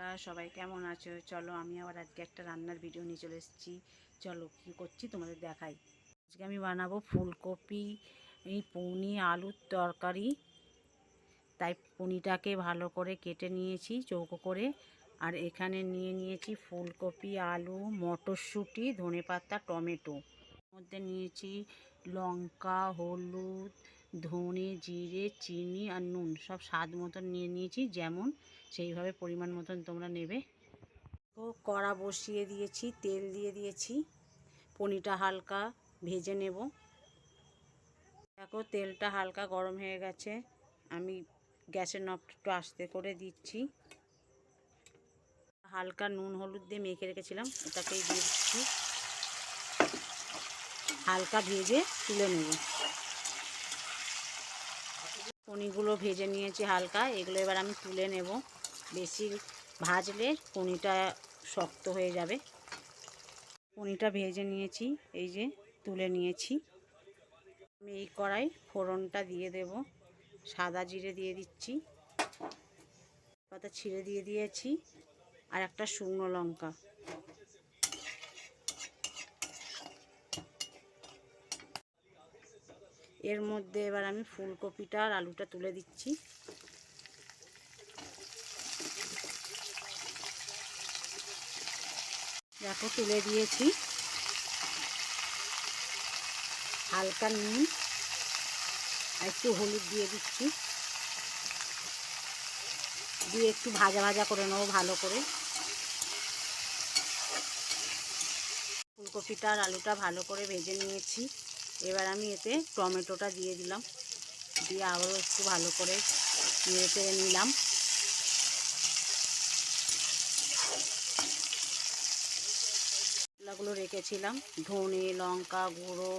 বন্ধুরা, সবাই কেমন আছো? চলো, আমি আবার আজকে একটা রান্নার ভিডিও নিয়ে চলে এসেছি। চলো, কী করছি তোমাদের দেখাই। আজকে আমি বানাবো ফুলকপি, এই পনি, আলুর তরকারি। তাই পনিটাকে ভালো করে কেটে নিয়েছি, চৌকো করে। আর এখানে নিয়ে নিয়েছি ফুলকপি, আলু, মটরশুঁটি, ধনেপাতা, টমেটো। মধ্যে নিয়েছি লঙ্কা, হলুদ ধনে, জিরে, চিনি আর নুন সব স্বাদ মতন নিয়ে নিয়েছি, যেমন সেইভাবে পরিমাণ মতন তোমরা নেবে। তো কড়া বসিয়ে দিয়েছি, তেল দিয়ে দিয়েছি, পনিরটা হালকা ভেজে নেব। দেখো, তেলটা হালকা গরম হয়ে গেছে, আমি গ্যাসের নবটা আস্তে করে দিচ্ছি। হালকা নুন, হলুদ দিয়ে মেখে রেখেছিলাম ওটাকেই দিচ্ছি। হালকা ভেজে তুলে নেব। পনিরগুলো ভেজে নিয়েছি হালকা, এগুলো এবার আমি তুলে নেব। বেশি ভাজলে পনিরটা শক্ত হয়ে যাবে। পনিরটা ভেজে নিয়েছি, এই যে তুলে নিয়েছি। আমি এই কড়াই ফোড়নটা দিয়ে দেব, সাদা জিরে দিয়ে দিচ্ছি, পাতা ছিঁড়ে দিয়ে দিয়েছি, আর একটা শুকনো লঙ্কা। এর মধ্যে এবার আমি ফুলকপিটা আর আলুটা তুলে দিচ্ছি। দেখো, তুলে দিয়েছি। হালকা নুন একটু হলুদ দিয়ে দিচ্ছি। দিয়ে একটু ভাজা ভাজা করে নেব ভালো করে। ফুলকপিটা আর আলুটা ভালো করে ভেজে নিয়েছি। এবার আমি এতে টমেটোটা দিয়ে দিলাম। দিয়ে আবারও একটু ভালো করে নেড়ে চেড়ে নিলাম। মশলাগুলো রেখেছিলাম। ধনে, লঙ্কা, গুঁড়ো,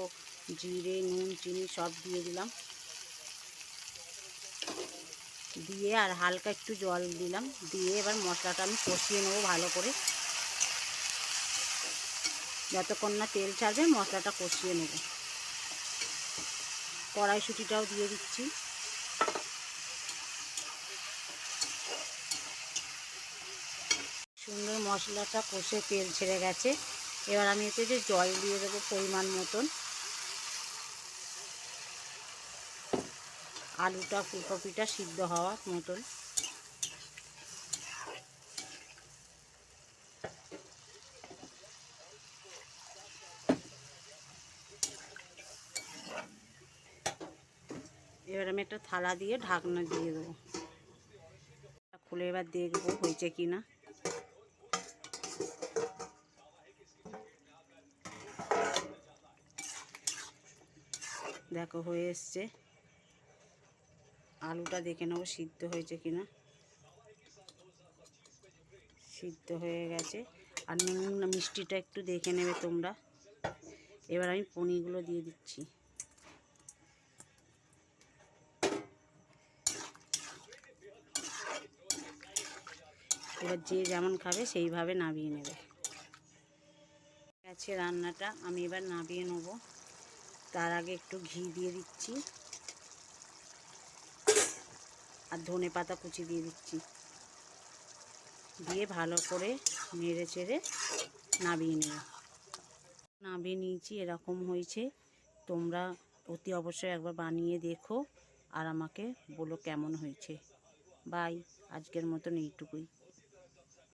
জিরে, নুন, চিনি সব দিয়ে দিলাম। দিয়ে আর হালকা একটু জল দিলাম। দিয়ে এবার মশলাটা আমি কষিয়ে নেব ভালো করে। যতক্ষণ না তেল ছাড়বে, মশলাটা কষিয়ে নেব। কড়াইশুটিটাও দিয়ে দিচ্ছি। সুন্দর মশলাটা কষে তেল ছেড়ে গেছে। এবার আমি এতে যে জল দিয়ে দেবো পরিমাণ মতন। আলুটা, ফুলকপিটা সিদ্ধ হওয়ার মতন। এবার আমি একটা থালা দিয়ে ঢাকনা দিয়ে দেবো। খুলে এবার দেখব হয়েছে কি না। দেখো হয়ে এসছে। আলুটা দেখে নেব সিদ্ধ হয়েছে কিনা সিদ্ধ হয়ে গেছে। আর নুন মিষ্টিটা একটু দেখে নেবে তোমরা। এবার আমি পনিরগুলো দিয়ে দিচ্ছি। এবার যে যেমন খাবে সেইভাবে নামিয়ে নেবে। আছে রান্নাটা আমি এবার নামিয়ে নেব। তার আগে একটু ঘি দিয়ে দিচ্ছি। আর ধনে পাতা কুচি দিয়ে দিচ্ছি। দিয়ে ভালো করে নেড়ে চেড়ে নামিয়ে নেব। নামিয়ে নিয়েছি, এরকম হয়েছে। তোমরা অতি অবশ্যই একবার বানিয়ে দেখো আর আমাকে বলো কেমন হয়েছে। বাই, আজকের মতন এইটুকুই।